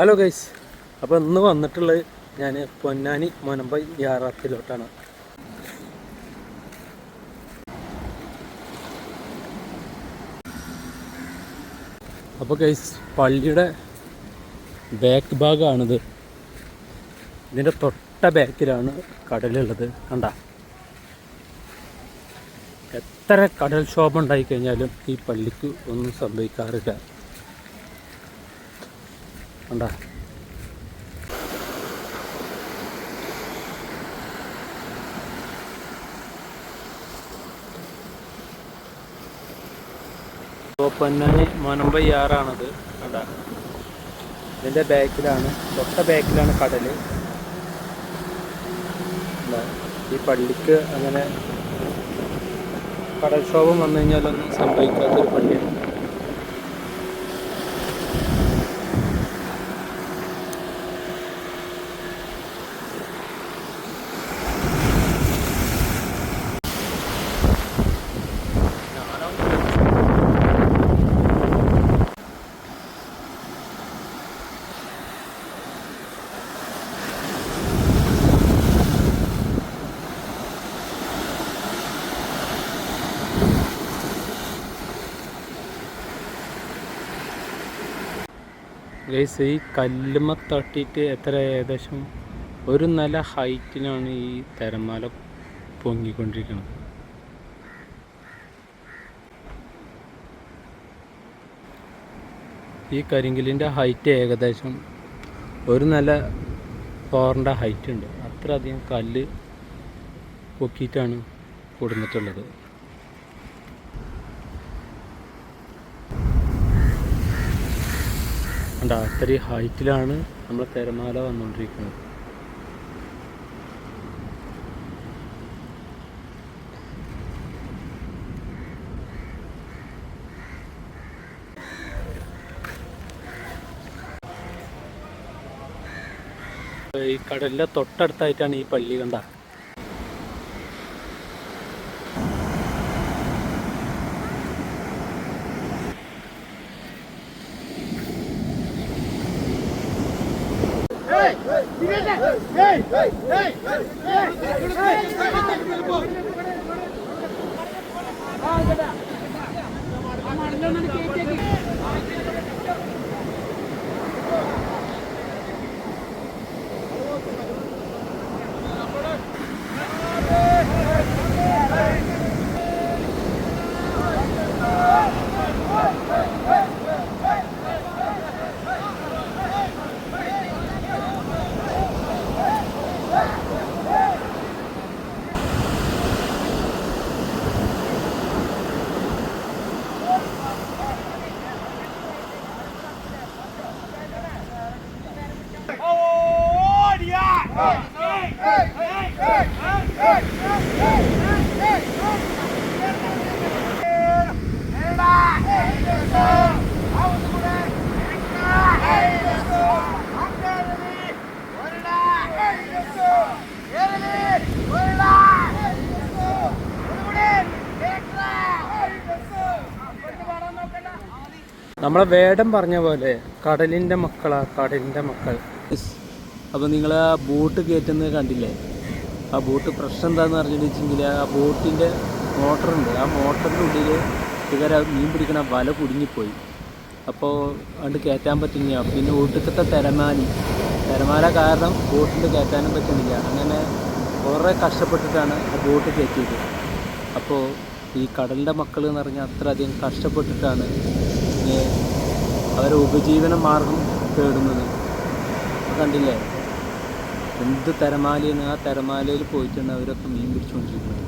Hello guys അപ്പോൾ ഇന്ന് വന്നിട്ടുള്ളത് ഞാൻ പൊന്നാനി മൊനമ്പൈ യാറാത്തിലോട്ടാണ്. അപ്പോൾ ഗൈസ് പള്ളിയുടെ ബാക്ക് ഭാഗമാണിത് ഇതിന്റെ തൊട്ട ബാക്കിലാണ് കടലുള്ളത്. കണ്ട? എത്ര കടൽ കടൽക്ഷോഭം ഉണ്ടായിക്കഴിഞ്ഞാലും ഈ പള്ളിക്ക് ഒന്നും സംഭവിക്കാറില്ല. കണ്ട? പൊന്നാനി മൊനമ്പൈ ആറാണത് കണ്ട? ഇതിന്റെ ബാക്കിലാണ് തൊട്ട ബാക്കിലാണ് കണ്ടോ? ഈ പള്ളിക്ക് അങ്ങനെ കടൽക്ഷോഭം വന്നു കഴിഞ്ഞാലൊന്നും സംഭവിക്കാത്തൊരു പള്ളിയാണ്. ഗൈസ് ഈ കല്ലുമ്മ തട്ടിയിട്ട് എത്ര ഏകദേശം ഒരു നല്ല ഹൈറ്റിനാണ് ഈ തിരമാല പൊങ്ങിക്കൊണ്ടിരിക്കുന്നത്. ഈ കരിങ്കലിന്റെ ഹൈറ്റ് ഏകദേശം ഒരു നല്ല ഫോറിന്റെ ഹൈറ്റ് ഉണ്ട്. അത്രയധികം കല്ല് പൊക്കിയിട്ടാണ് കൊടുന്നിട്ടുള്ളത് കണ്ട അത്രയും ഹൈറ്റിലാണ് നമ്മൾ തിരമാല വന്നുകൊണ്ടിരിക്കുന്നത്. ഈ കടലിന്റെ തൊട്ടടുത്തായിട്ടാണ് ഈ പള്ളി കണ്ട. ആ ചേട്ടാ ആ മണ്ണെണ്ണ കേറ്റി നമ്മളെ വേടം പറഞ്ഞ പോലെ കടലിന്റെ മക്കളാ കടലിന്റെ മക്കൾ. അപ്പോൾ നിങ്ങൾ ആ ബോട്ട് കയറ്റുന്നത് കണ്ടില്ലേ? ആ ബോട്ട് പ്രശ്നം എന്താന്ന് അറിഞ്ഞിട്ടുണ്ടെങ്കിൽ ആ ബോട്ടിന്റെ മോട്ടറുണ്ട്. ആ മോട്ടറിന്റെ ഉള്ളിൽ ഇവരെ മീൻ പിടിക്കണ വല കുടുങ്ങിപ്പോയി. അപ്പോൾ അതുകൊണ്ട് കയറ്റാൻ പറ്റുന്നില്ല. പിന്നെ ഒടുക്കത്തെ തിരമാലി. തിരമാല കാരണം ബോട്ടിൽ കയറ്റാനും പറ്റുന്നില്ല. അങ്ങനെ കുറേ കഷ്ടപ്പെട്ടിട്ടാണ് ആ ബോട്ട് കയറ്റിയത്. അപ്പോൾ ഈ കടലിന്റെ മക്കൾ എന്ന് പറഞ്ഞാൽ അത്രയധികം കഷ്ടപ്പെട്ടിട്ടാണ് അവരെ ഉപജീവന മാർഗം തേടുന്നത്. കണ്ടില്ലേ? എന്ത് തിരമാലയാണ് ആ തിരമാലയിൽ പോയിട്ടാണ് അവരൊക്കെ മീൻ പിടിച്ചുകൊണ്ടിരിക്കുന്നത്.